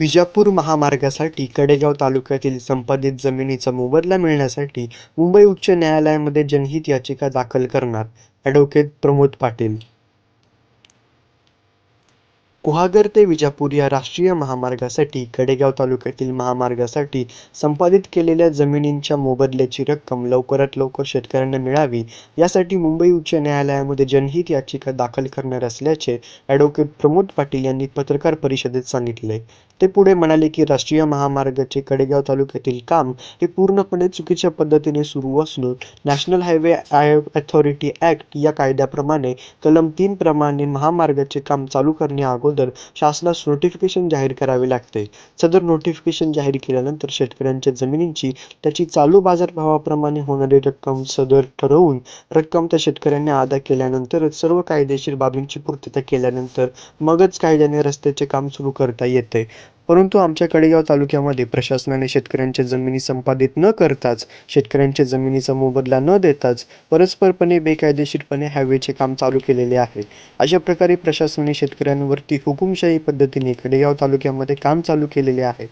विजापूर महामार्गासाठी कडेगाव तालुक्यातील संपादित जमिनीचा मोबदला मिळण्यासाठी मुंबई उच्च न्यायालयामध्ये जनहित याचिका दाखल करणार ॲडव्होकेट प्रमोद पाटील. गुहागर ते विजापूर या राष्ट्रीय महामार्गासाठी कडेगाव तालुक्यातील महामार्गासाठी संपादित केलेल्या जमिनींच्या मोबदल्याची रक्कम लवकरात लवकर शेतकऱ्यांना मिळावी यासाठी मुंबई उच्च न्यायालयामध्ये जनहित याचिका दाखल करणार असल्याचे ॲडव्होकेट प्रमोद पाटील यांनी पत्रकार परिषदेत सांगितले. ते पुढे म्हणाले की राष्ट्रीय महामार्गाचे कडेगाव तालुक्यातील काम हे पूर्णपणे चुकीच्या पद्धतीने सुरू असून national highway I authority act या कायद्याप्रमाणे कलम तीन प्रमाणे महामार्गाचे काम चालू करण्याअगोदर शासनास नोटिफिकेशन जाहीर करावे लागते. सदर नोटिफिकेशन जाहीर केल्यानंतर शेतकऱ्यांच्या जमिनींची त्याची चालू बाजारभावाप्रमाणे होणारी रक्कम सदर ठरवून रक्कम त्या शेतकऱ्यांनी अदा केल्यानंतरच सर्व कायदेशीर बाबींची पूर्तता केल्यानंतर मगच कायद्याने रस्त्याचे काम सुरू करता येते. परंतु आमच्या कडेगाव तालुक्यामध्ये प्रशासनाने शेतकऱ्यांच्या जमिनी संपादित न करताच शेतकऱ्यांच्या जमिनीचा मोबदला न देताच परस्परपणे बेकायदेशीरपणे हायवेचे काम चालू केलेले आहे. अशा प्रकारे प्रशासनाने शेतकऱ्यांवरती हुकुमशाही पद्धतीने कडेगाव तालुक्यामध्ये काम चालू केलेले आहे.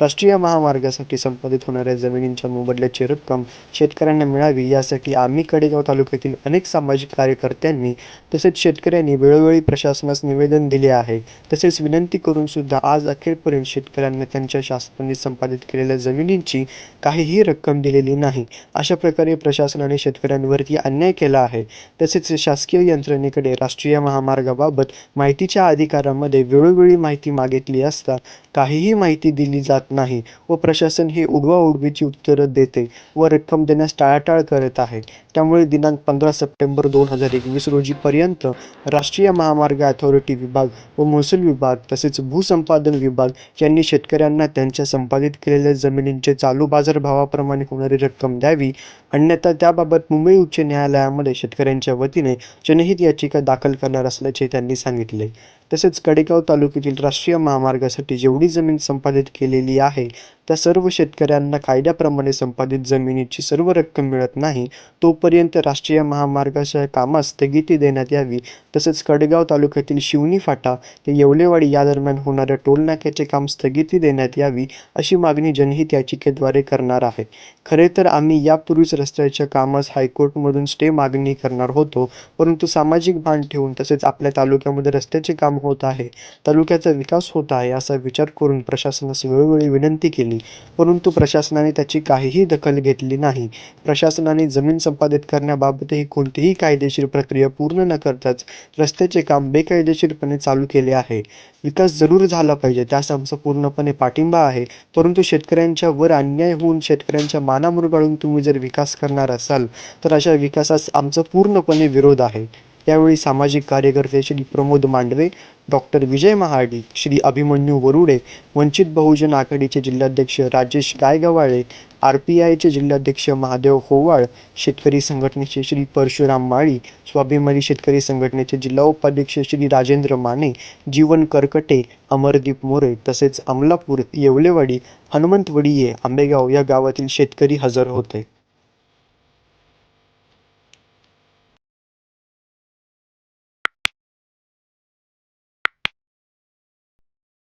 राष्ट्रीय महामार्गासाठी संपादित होणाऱ्या जमिनींच्या मोबदल्याची रक्कम शेतकऱ्यांना मिळावी यासाठी आम्ही कडेगाव तालुक्यातील अनेक सामाजिक कार्यकर्त्यांनी तसेच शेतकऱ्यांनी वेळोवेळी प्रशासनास निवेदन दिले आहे. तसेच विनंती करून सुद्धा आज अखेरपर्यंत शेतकऱ्यांना त्यांच्या शासनाने संपादित केलेल्या जमिनींची काहीही रक्कम दिलेली नाही. अशा प्रकारे प्रशासनाने शेतकऱ्यांवरती अन्याय केला आहे. तसेच शासकीय यंत्रणेकडे राष्ट्रीय महामार्गाबाबत माहितीच्या अधिकारामध्ये वेळोवेळी माहिती मागितली असता काहीही माहिती दिली जात नाही व प्रशासन ही उडवाउडवीची उत्तरं देते व रक्कम देण्यास टाळाटाळ करत आहे. त्यामुळे दिनांक पंधरा सप्टेंबर दोन हजार एकवीस रोजीपर्यंत राष्ट्रीय महामार्ग अथॉरिटी विभाग व महसूल विभाग तसेच भूसंपादन विभाग यांनी शेतकऱ्यांना त्यांच्या संपादित केलेल्या जमिनींचे चालू बाजारभावाप्रमाणे होणारी रक्कम द्यावी. अन्यथा त्याबाबत मुंबई उच्च न्यायालयामध्ये शेतकऱ्यांच्या वतीने जनहित याचिका दाखल करणार असल्याचे त्यांनी सांगितले. तसेच कडेगाव तालुक्यातील राष्ट्रीय महामार्गासाठी जेवढी जमीन संपादित केलेली आहे त्या सर्व शेतकऱ्यांना कायद्याप्रमाणे संपादित जमिनीची सर्व रक्कम मिळत नाही तोपर्यंत राष्ट्रीय महामार्गाच्या कामास स्थगिती देण्यात यावी. तसेच कडेगाव तालुक्यातील शिवणी फाटा ते येवलेवाडी या दरम्यान होणाऱ्या टोलनाक्याचे काम स्थगिती देण्यात यावी अशी मागणी जनहित याचिकेद्वारे करणार आहे. खरे तर आम्ही यापूर्वीच रस्त्याच्या कामास हायकोर्टमधून स्टे मागणी करणार होतो परंतु सामाजिक भान ठेवून तसेच आपल्या तालुक्यामध्ये रस्त्याचे काम होत आहे. तालुक्याचा विकास होत आहे असा विचार करून प्रशासनास वेळोवेळी विनंती केली. परंतु प्रशासनाने त्याची काहीही दखल घेतली नाही. प्रशासनाने जमीन संपादित करण्याबाबतही कोणतीही कायदेशीर प्रक्रिया पूर्ण न करताच रस्त्याचे काम बेकायदेशीरपणे चालू केले आहे. विकास जरूर झाला पाहिजे त्यास आमचा पूर्णपणे पाठिंबा आहे. परंतु शेतकऱ्यांच्या वर अन्याय होऊन शेतकऱ्यांच्या मानामुरगाळून तुम्ही जर विकास करणार असाल तर अशा विकासास आमचा पूर्णपणे विरोध आहे. यावेळी सामाजिक कार्यकर्ते श्री प्रमोद मांडवे डॉक्टर विजय महाडिक श्री अभिमन्यू वरुडे वंचित बहुजन आघाडीचे जिल्हाध्यक्ष राजेश गायगवाळे आर पी आयचे जिल्हाध्यक्ष महादेव होवाळ शेतकरी संघटनेचे श्री परशुराम माळी स्वाभिमानी शेतकरी संघटनेचे जिल्हा उपाध्यक्ष श्री राजेंद्र माने जीवन करकटे अमरदीप मोरे तसेच अमलापूर येवलेवाडी हनुमंतवडिये आंबेगाव या गावातील शेतकरी हजर होते.